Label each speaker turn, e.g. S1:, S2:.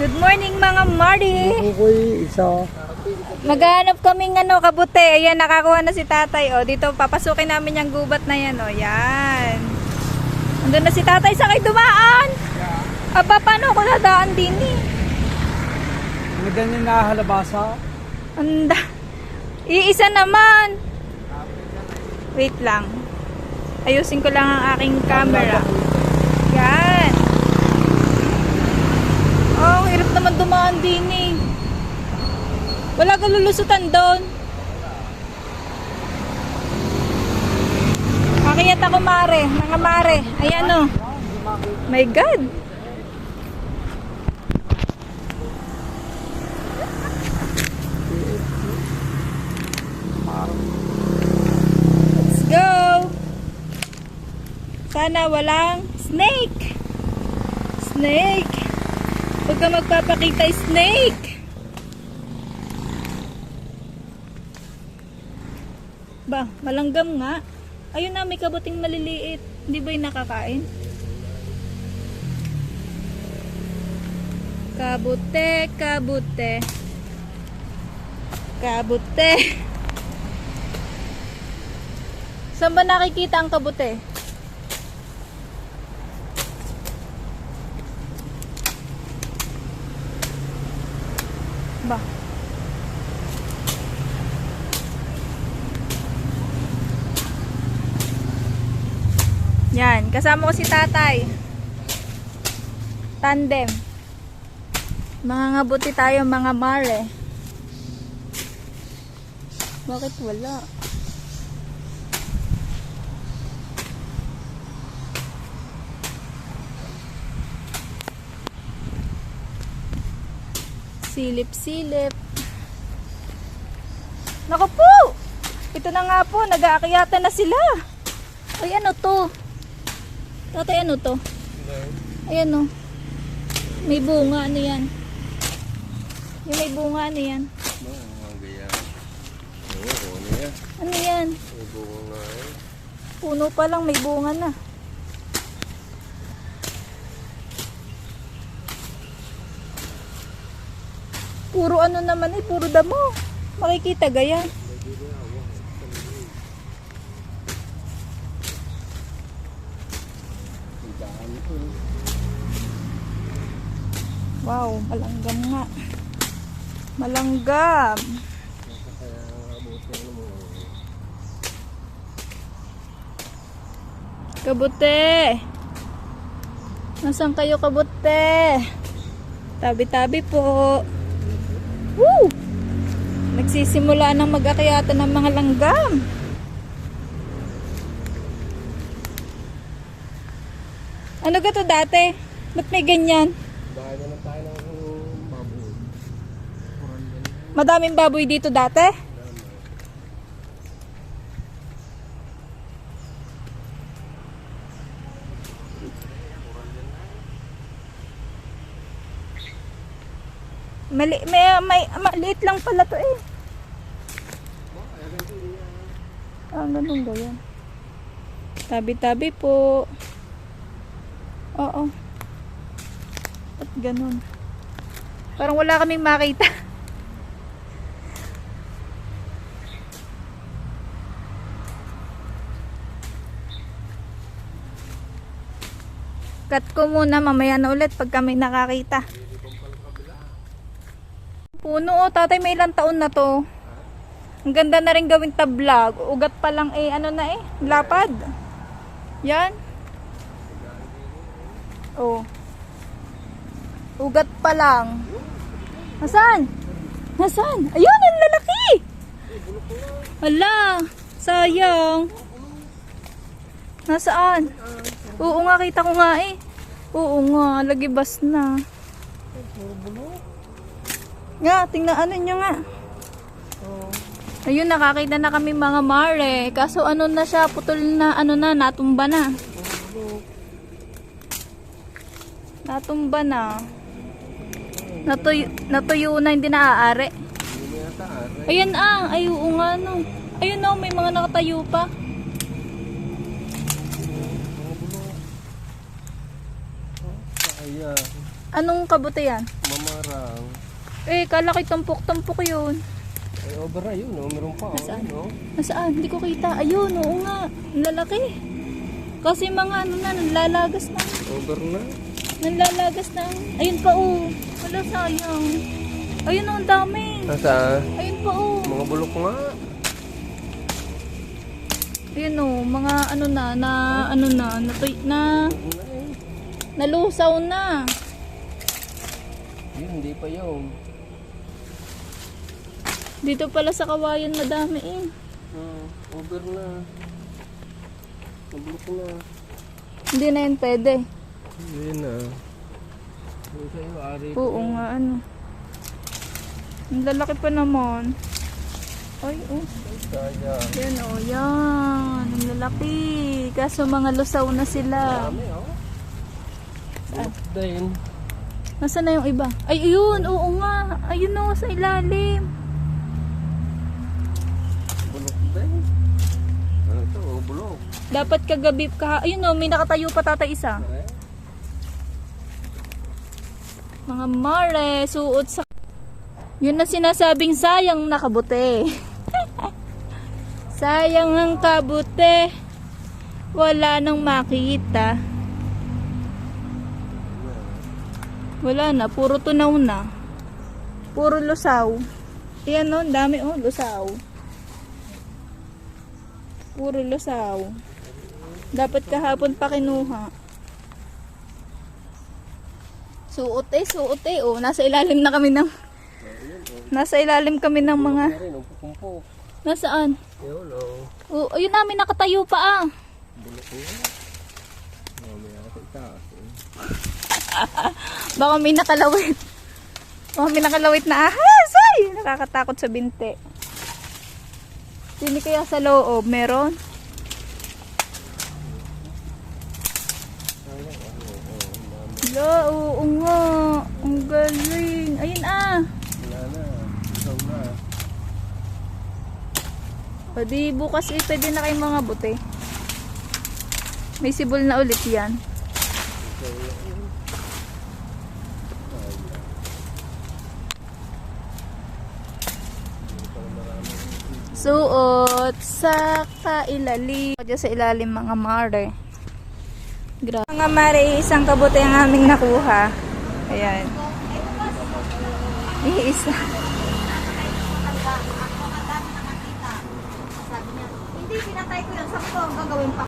S1: Good morning mga Marty!
S2: Bukoy, isa.
S1: Maghanap kaming ano, kabute. Ayan, nakakuha na si tatay. O, dito, papasukin namin yung gubat na yan. O, yan. Andun na si tatay. Saan kayo dumaan? Aba, paano ako nadaan din eh?
S2: Ang ganyan na halabasa.
S1: Anda. Iisa naman. Wait lang. Ayusin ko lang ang aking camera. Yan. Oh, ang hirap naman dumaan din eh. Wala ka lulusutan doon. Kakiyat ako mare, mga mare. Ayan oh. My God. Let's go! Sana walang snake! Snake! Huwag ka magpapakita snake! Ba, malanggam nga. Ayun na, may kabuting maliliit. Hindi ba yung nakakain? Kabute, kabute. Kabute. Saan ba nakikita ang kabute? Ba? Yan, kasama ko si tatay. Tandem. Mga ngabuti tayo, mga mare. Bakit wala? Silip-silip. Naku po! Ito na nga po, nag-aakyatan na sila. Ay, ano to? Tatay, ano to? Ayan o. May bunga, ano yan? Yung may bunga, ano yan? Ano yan? Puno pa lang, may bunga na. Puro ano naman eh, puro damo. Makikita gaya. Wow, malanggam nga. Malanggam. Kabute. Nasaan kayo kabute? Tabi-tabi po. Woo! Nagsisimula ng mag-akyata ng mga langgam. Ano ka to dati? Ba't may ganyan?
S2: Bahay na tayo ng baboy.
S1: Madaming baboy dito dati? Mali, may, may, maliit lang pala to eh. Ah, ganun ba yan? Tabi-tabi po. Oo. At ganun. Parang wala kaming makita. Cut ko muna mamaya na ulit pag kami nakakita. Puno oh, tatay may ilang taon na to. Ang ganda na rin gawing tablag. Ugat pa lang eh, ano na eh, lapad. Yan. Oh. Ugat pa lang. Nasaan? Nasaan? Ayun, ang lalaki! Hala, sayang. Nasaan? Oo nga, kita ko nga eh. Oo nga, lagibas na. Nga, tingnan ano nyo nga. Ayun, nakakita na kami mga mare. Kaso ano na siya, putol na, ano na, natumba na. Natumba na. Natuyo, natuyo na, hindi na aare. Ayan ah, ay nga no. Ayun no, may mga nakatayo pa. Anong kabute yan?
S2: Mamarang.
S1: Eh, kalaki tumpok-tumpok yun.
S2: Ay, over na yun, oh. Meron pa, oh.
S1: Nasaan?
S2: Oh.
S1: Nasaan? Hindi ko kita. Ayun, oo nga. Lalaki. Kasi mga ano na, nanlalagas na.
S2: Over na.
S1: Nanlalagas na. Ayun pa oh. Wala sayang. Ayun oh, ang dami.
S2: Nasaan?
S1: Ayun pa oh.
S2: Mga bulok nga.
S1: Ayun oh, mga ano na, na ano na, na, na nalusaw na.
S2: Yun, hindi pa yun.
S1: Dito pala sa kawayan madami eh.
S2: Hmm, over na. Nabulok na.
S1: Hindi na yun pwede.
S2: Yun na. Yun sa'yo, ari.
S1: Oo nga ano. Ang lalaki pa naman. Ay oh.
S2: Kaya.
S1: Yan oh, yan. Ang lalaki. Kaso mga lusaw na sila.
S2: Dami, oh. Bulok din.
S1: Nasaan na yung iba? Ay, ayun. Oo nga. Ayun o, sa ilalim.
S2: Bulok din. Ano to, oh, bulok.
S1: Dapat kagabi ka. Ayun o, may nakatayo pa tata isa. Mga mare, suot sa... Yun na sinasabing sayang nakabute. sayang ang kabute. Wala nang makita. Wala na, puro tunaw na. Puro lusaw. Ayan o, ang dami o, lusaw. Puro lusaw. Dapat kahapon pa kinuha. Suot eh, suot eh. Oh, nasa ilalim na kami ng... Nasa ilalim kami ng mga... Nasaan?
S2: Yun, oh.
S1: Ayun namin nakatayo pa ah. Baka may nakalawit. Baka may nakalawit na ahas. Ay, nakakatakot sa binte. Sini kaya sa loob, meron? Lo, oo nga. Ang galing. Ayun ah.
S2: Wala na. Na.
S1: O di bukas eh, pwede na kayong mga buti. May sibol na ulit yan.
S2: Isaw.
S1: Suot sa kailalim. Diyan sa ilalim mga mare. Gra mga mare, isang kabuti ang aming nakuha. Ayan. Iisa.
S3: Hindi, pinatay ko yun. Sakto ang gagawin pa.